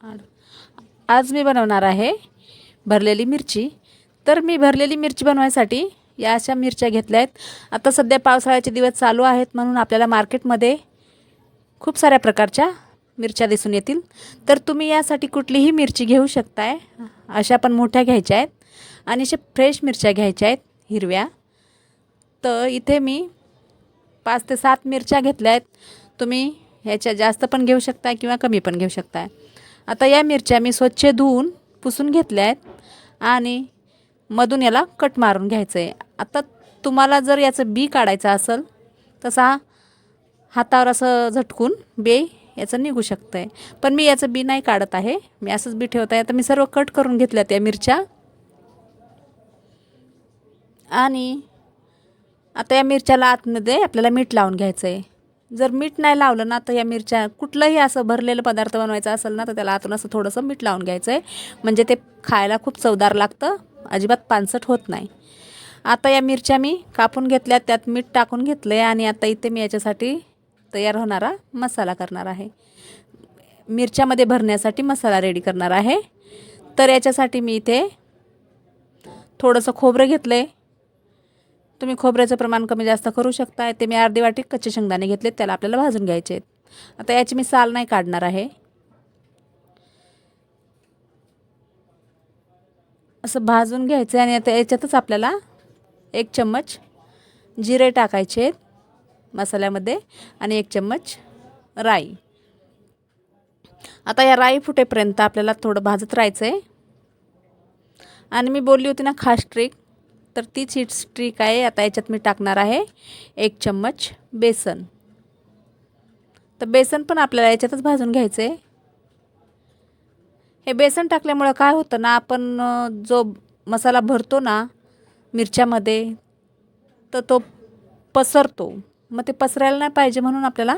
आज मी बनवणार आहे भरलेली मिरची. तर मी भरलेली मिरची बनवायसाठी या अशा मिरच्या घेतल्या आहेत. आता सध्या पावसाळ्याचे दिवस चालू आहेत म्हणून आपल्याला मार्केटमध्ये खूप साऱ्या प्रकारच्या मिरच्या दिसून येतील. तर तुम्ही यासाठी कुठलीही मिरची घेऊ शकताय. अशा पण मोठ्या घ्यायच्या आहेत आणि अशा फ्रेश मिरच्या घ्यायच्या आहेत हिरव्या. तर इथे मी पाच ते सात मिरच्या घेतल्या आहेत. तुम्ही ह्याच्या जास्त पण घेऊ शकता किंवा कमी पण घेऊ शकता आता या मिरच्या मी स्वच्छ धुवून पुसून घेतल्या आहेत आणि मधून याला कट मारून घ्यायचं आहे आता तुम्हाला जर याचं बी काढायचं असेल तसा हातावर असं झटकून बे याचं निघू शकतं आहे पण मी याचं बी नाही काढत आहे. मी असंच बी ठेवत आहे. आता मी सर्व कट करून घेतल्या त्या मिरच्या. आणि आता या मिरच्याला आतमध्ये आपल्याला मीठ लावून घ्यायचं आहे जर मीठ नाही लावलं ना तर या मिरच्या कुठलंही असं भरलेलं पदार्थ बनवायचा असेल ना तर त्याला आतून असं थोडंसं मीठ लावून घ्यायचं आहे म्हणजे ते खायला खूप चवदार लागतं. अजिबात पानसट होत नाही. आता या मिरच्या मी कापून घेतल्या त्यात मीठ टाकून घेतलं आहे आणि आता इथे मी याच्यासाठी तयार होणारा मसाला करणार आहे. मिरच्यामध्ये भरण्यासाठी मसाला रेडी करणार आहे. तर याच्यासाठी मी इथे थोडंसं खोबरं घेतलं आहे तुम्ही खोबऱ्याचं प्रमाण कमी जास्त करू शकता ते मी अर्धी वाटी कच्चे शेंगदाणे घेतले त्याला आपल्याला भाजून घ्यायचे आहेत. आता याची मी साल नाही काढणार आहे. असं भाजून घ्यायचं आहे आणि आता याच्यातच आपल्याला एक चम्मच जिरे टाकायचे आहेत मसाल्यामध्ये आणि एक चम्मच राई. आता या राई फुटेपर्यंत आपल्याला थोडं भाजत राहायचं आहे आणि मी बोलली होती ना खास ट्रिक तर तीच ही ट्रिक आहे. आता याच्यात मी टाकणार आहे एक चम्मच बेसन. तर बेसन पण आपल्याला याच्यातच भाजून घ्यायचं आहे हे बेसन टाकल्यामुळं काय होतं ना आपण जो मसाला भरतो ना मिरच्यामध्ये तर तो पसरतो. मग ते पसरायला नाही पाहिजे म्हणून आपल्याला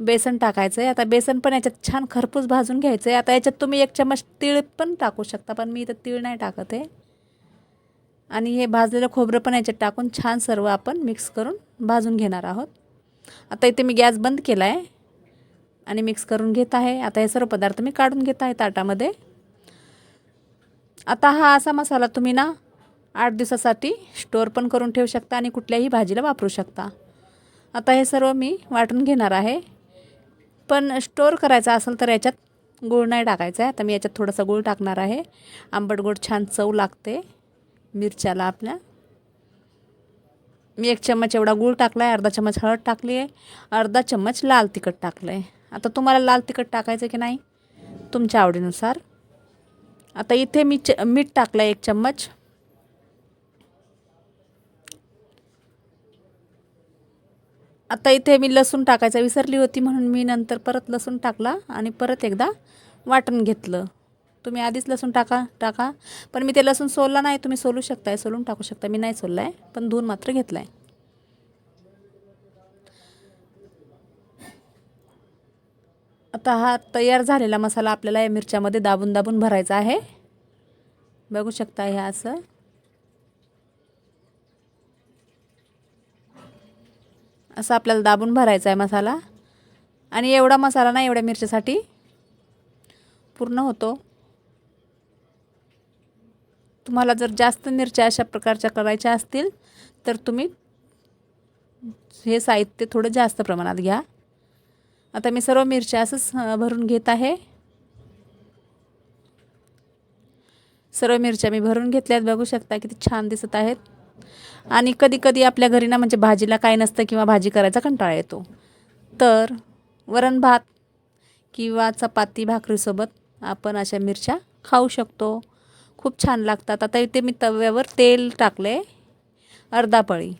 बेसन टाकायचं आहे आता बेसन पण याच्यात छान खरपूस भाजून घ्यायचं आहे आता याच्यात तुम्ही एक चम्मच तीळ पण टाकू शकता पण मी इथं तीळ नाही टाकत आहे. आणि हे भाजलेलं खोबरं पण याच्यात टाकून छान सर्व आपण मिक्स करून भाजून घेणार आहोत. आता इथे मी गॅस बंद केला आहे आणि मिक्स करून घेत आहे. आता हे सर्व पदार्थ मी काढून घेत आहे ताटामध्ये. आता हा असा मसाला तुम्ही ना आठ दिवसासाठी स्टोअर पण करून ठेवू शकता आणि कुठल्याही भाजीला वापरू शकता. आता हे सर्व मी वाटून घेणार आहे. पण स्टोअर करायचा असेल तर याच्यात गूळ नाही टाकायचा आहे. आता मी याच्यात थोडासा गूळ टाकणार आहे. आंबट गोड छान चव लागते. मिरच्याला आपल्या. मी एक चम्मच एवढा गूळ टाकला आहे अर्धा चम्मच हळद टाकली आहे अर्धा चम्मच लाल तिखट टाकलं आहे आता तुम्हाला लाल तिखट टाकायचं की नाही? तुमच्या आवडीनुसार. आता इथे मी च मीठ टाकलं आहे एक चम्मच. आता इथे मी लसूण टाकायचं विसरली होती म्हणून मी नंतर परत लसूण टाकला आणि परत एकदा वाटण घेतलं. तुम्ही आधीच लसूण टाका टाका. पण मी ते लसूण सोलला नाही तुम्ही सोलू शकताय सोलून टाकू शकता. मी नाही सोलला आहे पण धुवून मात्र घेतला आहे आता हा तयार झालेला मसाला आपल्याला या मिरच्यामध्ये दाबून दाबून भरायचा आहे. बघू शकता हे असं. असं आपल्याला दाबून भरायचा आहे मसाला. आणि एवढा मसाला ना एवढ्या मिरच्यासाठी. पूर्ण होतो. तुम्हाला जर जास्त मिरच्या अशा प्रकारच्या करायच्या असतील तर तुम्ही हे साहित्य थोडं जास्त प्रमाणात घ्या. आता मी सर्व मिरच्या असंच भरून घेत आहे. सर्व मिरच्या मी भरून घेतल्यात. बघू शकता किती छान दिसत आहेत. आणि कधी कधी आपल्या घरी ना म्हणजे भाजीला काय नसतं किंवा भाजी करायचा कंटाळा येतो. तर वरण भात किंवा चपाती भाकरीसोबत आपण अशा मिरच्या खाऊ शकतो. खूप छान लागतात. आता इथे मी तव्यावर तेल टाकले अर्धा पळी.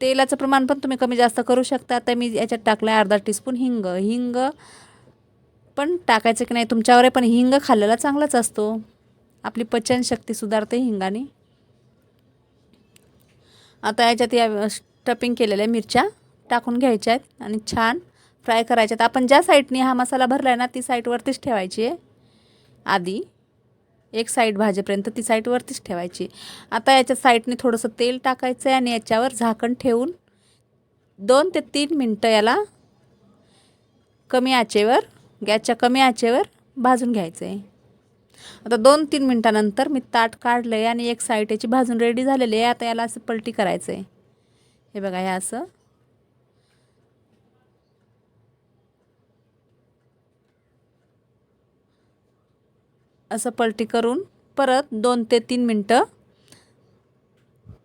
तेलाचं प्रमाण पण तुम्ही कमी जास्त करू शकता. आता मी याच्यात टाकलं आहे अर्धा टीस्पून हिंग. हिंग पण टाकायचं की नाही तुमच्यावर आहे पण हिंग खाल्लेला चांगलाच असतो. आपली पचनशक्ती सुधारते हिंगाने. आता याच्यात या स्टपिंग केलेल्या मिरच्या टाकून घ्यायच्या आहेत आणि छान फ्राय करायच्यात आपण ज्या साईडने हा मसाला भरला आहे ना ती साईडवरतीच ठेवायची आहे. आधी. एक साईड भाजेपर्यंत ती साईडवरतीच ठेवायची. आता याच्या साईडने थोडंसं तेल टाकायचं आहे आणि याच्यावर झाकण ठेवून दोन ते तीन मिनटं याला कमी आचेवर गॅसच्या कमी आचेवर भाजून घ्यायचं आहे आता दोन तीन मिनटानंतर मी ताट काढलं आहे आणि एक साईड याची भाजून रेडी झालेली आहे. आता याला असं पलटी करायचं आहे हे बघा हे असं असं पलटी करून परत दोन ते तीन मिनटं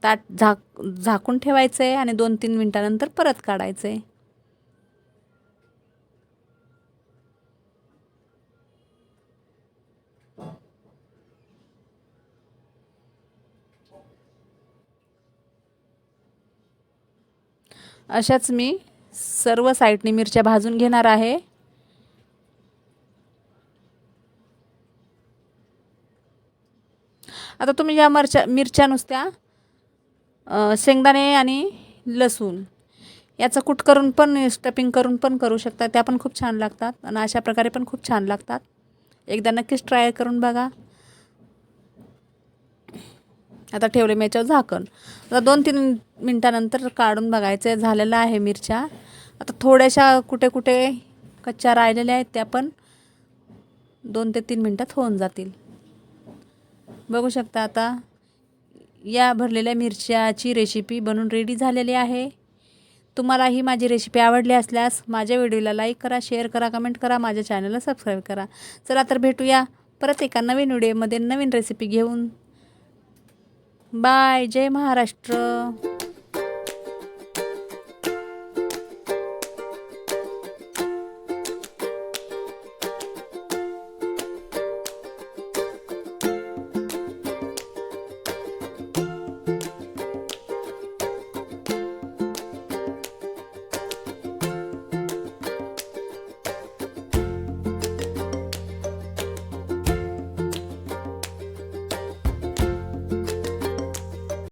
ताट झाक झाकून ठेवायचं आहे आणि दोन तीन मिनटानंतर परत काढायचं. आहे अशाच मी सर्व साईडने मिरच्या भाजून घेणार आहे. आता तुम्ही या मरच्या मिरच्या नुसत्या शेंगदाणे आणि लसूण याचं कुट करून पण स्टपिंग करून पण करू शकता. त्या पण खूप छान लागतात आणि अशा प्रकारे पण खूप छान लागतात. एकदा नक्कीच ट्राय करून बघा. आता ठेवले मी याच्यावर झाकण. आता दोन तीन मिनटानंतर काढून बघायचं झालेलं आहे मिरच्या. आता थोड्याशा कुठे कुठे कच्च्या राहिलेल्या आहेत त्या पण दोन ते तीन मिनटात होऊन जातील. बघू शकता आता. या भरलेल्या मिरच्याची रेसिपी बनून रेडी झालेली आहे. तुम्हाला ही माझी रेसिपी आवडली असल्यास माझ्या व्हिडिओला लाईक करा शेअर करा कमेंट करा माझ्या चॅनलला सबस्क्राईब करा. चला तर भेटूया परत एका नवीन व्हिडिओमध्ये नवीन रेसिपी घेऊन. बाय जय महाराष्ट्र.